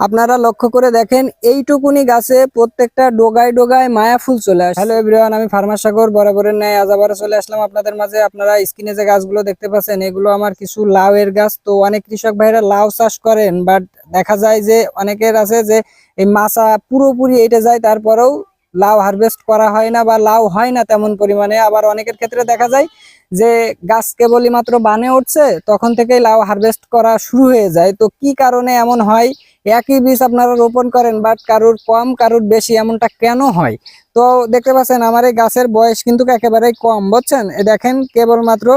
আপনারা লক্ষ্য করে দেখেন, এইটুকুনি গাছে প্রত্যেকটা ডোগায় ডোগায় মায়া ফুল চলে আসে। হ্যালো এভরিওয়ান আমি ফার্মার সাগর, বরাবরের ন্যায় আজ আবার চলে আসলাম আপনাদের মাঝে। আপনারা স্ক্রিনে যে গাছগুলো দেখতে পাচ্ছেন, এগুলো আমার কিছু লাউ এর গাছ। তো অনেক কৃষক ভাইরা লাউ চাষ করেন বাট দেখা যায় যে অনেকের আছে যে এই মাছা পুরোপুরি এটা যায়, তারপরেও লাউ হারভেস্ট করা হয় না বা লাউ হয় না তেমন পরিমাণে। আবার অনেকের ক্ষেত্রে দেখা যায় যে গাছ কেবলই মাত্র বানে উঠছে, তখন থেকেই লাউ হারভেস্ট করা শুরু হয়ে যায়। তো কি কারণে এমন হয়? একই বীজ আপনারা রোপণ করেন বাট কারুর কম, কারুর বেশি এমনটা কেন হয়? তো দেখতে পাচ্ছেন, আমার এই গাছের বয়স কিন্তু একেবারেই কম, বুঝছেন? দেখেন কেবলমাত্র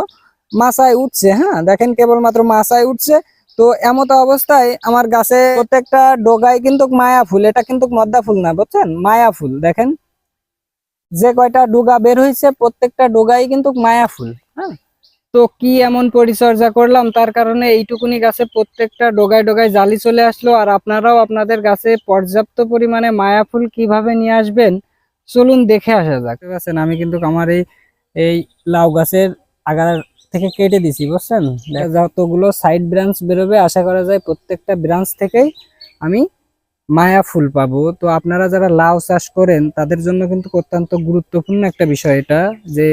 মাসায় উঠছে হ্যাঁ? দেখেন কেবলমাত্র মাসায় উঠছে তো এমত অবস্থায় আমার গাছে প্রত্যেকটা ডোগায় কিন্তু মায়া ফুল, এটা কিন্তু মদ্দা ফুল না, বুঝছেন? মায়া ফুল, দেখেন? যে কয়টা ডোগা বের হয়েছে প্রত্যেকটা ডোগাই কিন্তু মায়া ফুল হ্যাঁ? তো কি এমন পরিচর্যা করলাম, তার কারণে এইটুকুনি গাছে প্রত্যেকটা ডোগায় ডোগায় জালি চলে আসলো, আর আপনারাও আপনাদের গাছে পর্যাপ্ত পরিমাণে মায়া ফুল কীভাবে নিয়ে আসবেন, চলুন দেখে আসা যাক। ঠিক আমি কিন্তু আমার এই এই লাউ গাছের আগার থেকে কেটে দিছি, বুঝছেন? যতগুলো সাইড ব্রাঞ্চ বেরোবে, আশা করা যায় প্রত্যেকটা ব্রাঞ্চ থেকেই আমি মায়া ফুল পাবো। তো আপনারা যারা লাউ চাষ করেন, তাদের জন্য কিন্তু অত্যন্ত গুরুত্বপূর্ণ একটা বিষয় এটা, যে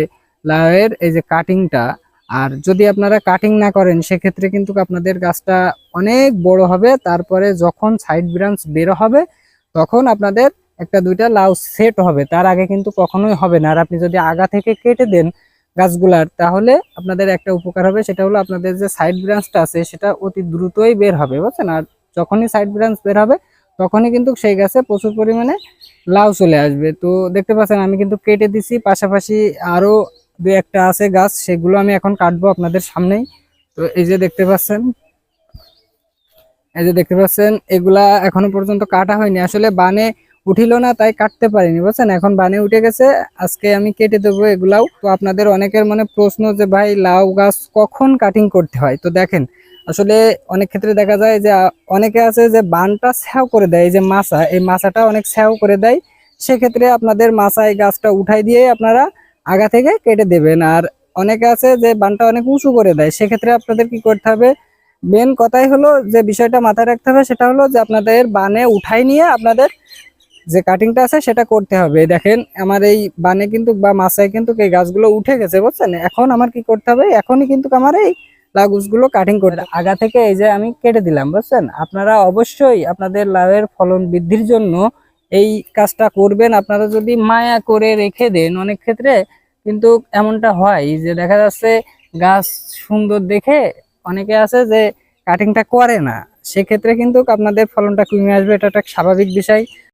লাউয়ের এই যে কাটিংটা আর যদি আপনারা কাটিং না করেন, সেক্ষেত্রে কিন্তু আপনাদের গাছটা অনেক বড় হবে। তারপরে যখন সাইড ব্রাঞ্চ বেরো হবে, তখন আপনাদের একটা দুইটা লাউ সেট হবে। তার আগে কিন্তু কখনোই হবে না। আর আপনি যদি আগা থেকে কেটে দেন গাছগুলার, তাহলে আপনাদের একটা উপকার হবে, সেটা হলো আপনাদের যে সাইড ব্রাঞ্চটা আছে, সেটা অতি দ্রুতই বের হবে, বুঝছেন? আর যখনই সাইড ব্রাঞ্চ বের হবে, তখনই কিন্তু সেই গাছে প্রচুর পরিমাণে লাউ চলে আসবে। তো দেখতে পাচ্ছেন, আমি কিন্তু কেটে দিছি, পাশাপাশি আরও দু একটা আছে গাছ, সেগুলো আমি এখন কাটবো আপনাদের সামনেই। তো এই যে দেখতে পাচ্ছেন, এই যে দেখতে পাচ্ছেন, এগুলা এখনও পর্যন্ত কাটা হয়নি। আসলে বানে উঠিল না, তাই কাটতে পারিনি, বুঝছেন? এখন বানে উঠে গেছে, আজকে আমি কেটে দেবো এগুলাও। তো আপনাদের অনেকের মনে প্রশ্ন যে, ভাই, লাউ গাছ কখন কাটিং করতে হয়? তো দেখেন, আসলে অনেক ক্ষেত্রে দেখা যায় যে, অনেকে আছে যে, বানটা স্যাও করে দেয়, এই যে মাছা, এই মাছাটা অনেক স্যাও করে দেয়। সেক্ষেত্রে আপনাদের মাছা এই গাছটা উঠাই দিয়ে আপনারা আগা থেকে কেটে দেবেন। আর অনেকে আছে যে, বানটা অনেক উঁচু করে দেয়। সেক্ষেত্রে আপনাদের কি করতে হবে? মেন কথাই হলো যে, বিষয়টা মাথায় রাখতে হবে, সেটা হলো যে, আপনাদের বানে উঠাই নিয়ে আপনাদের যে কাটিংটা আছে সেটা করতে হবে। দেখেন, আমার এই বানে কিন্তু বা মাছায় কিন্তু এই গাছগুলো উঠে গেছে, বুঝছেন? এখন আমার কি করতে হবে? এখনই কিন্তু আমার এই লাউগুলো কাটিং করতে আগা থেকে এই যে আমি কেটে দিলাম, বুঝছেন? আপনারা অবশ্যই আপনাদের লাউয়ের ফলন বৃদ্ধির জন্য এই কাজটা করবেন। আপনারা যদি মায়া করে রেখে দেন, অনেক ক্ষেত্রে কিন্তু এমনটা হয় যে দেখা যাচ্ছে গাছ সুন্দর দেখে অনেকে আছে যে কাটিংটা করে না। সেক্ষেত্রে কিন্তু আপনাদের ফলনটা কমে আসবে। এটা একটা স্বাভাবিক বিষয়।